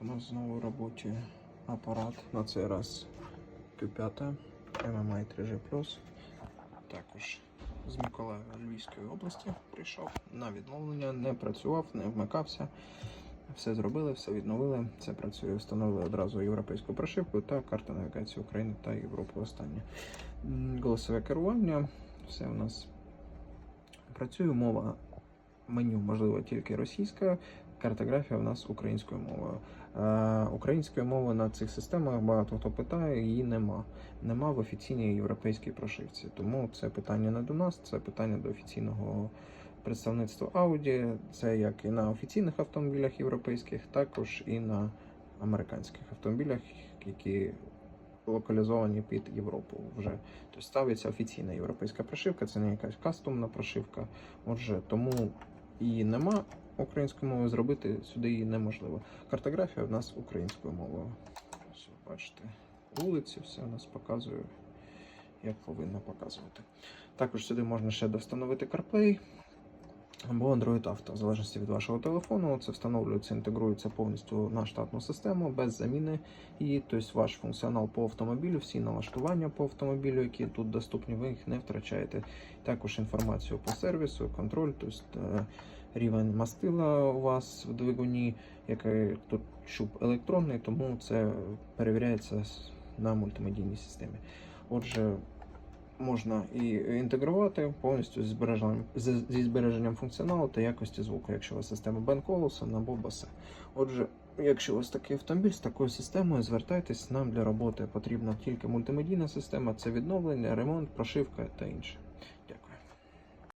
у нас знову роботі апарат. На цей раз Q5 MMI 3G+. Також з Миколаєва Львівської області прийшов на відновлення, не працював, не вмикався. Все зробили, все відновили. Це працює. Встановили одразу європейську прошивку та карта навігації України та Європи останнє. Голосове керування. Все у нас працює. Мова меню, можливо, тільки російська. Картографія в нас українською мовою. Е, української мови на цих системах багато хто питає, її нема. Нема в офіційній європейській прошивці. Тому це питання не до нас, це питання до офіційного представництва Audi. Це як і на офіційних автомобілях європейських, також і на американських автомобілях, які локалізовані під Європу вже. Тобто ставиться офіційна європейська прошивка, це не якась кастомна прошивка. Отже, тому її нема українською мовою, зробити сюди її неможливо. Картографія в нас українською мовою. Ось бачите, вулиці, все у нас показує, як повинно показувати. Також сюди можна ще довстановити CarPlay або Android Auto, в залежності від вашого телефону. Це встановлюється, інтегрується повністю на штатну систему без заміни її. Тобто ваш функціонал по автомобілю, всі налаштування по автомобілю, які тут доступні, ви їх не втрачаєте. Також інформацію по сервісу, контроль, тобто е, рівень мастила у вас в двигуні, який тут щуп електронний, тому це перевіряється на мультимедійній системі. Отже, можна і інтегрувати повністю зі збереженням, зі збереженням функціоналу та якості звуку, якщо у вас система Colson або Bose. Отже, якщо у вас такий автомобіль з такою системою, звертайтесь нам для роботи. Потрібна тільки мультимедійна система, це відновлення, ремонт, прошивка та інше.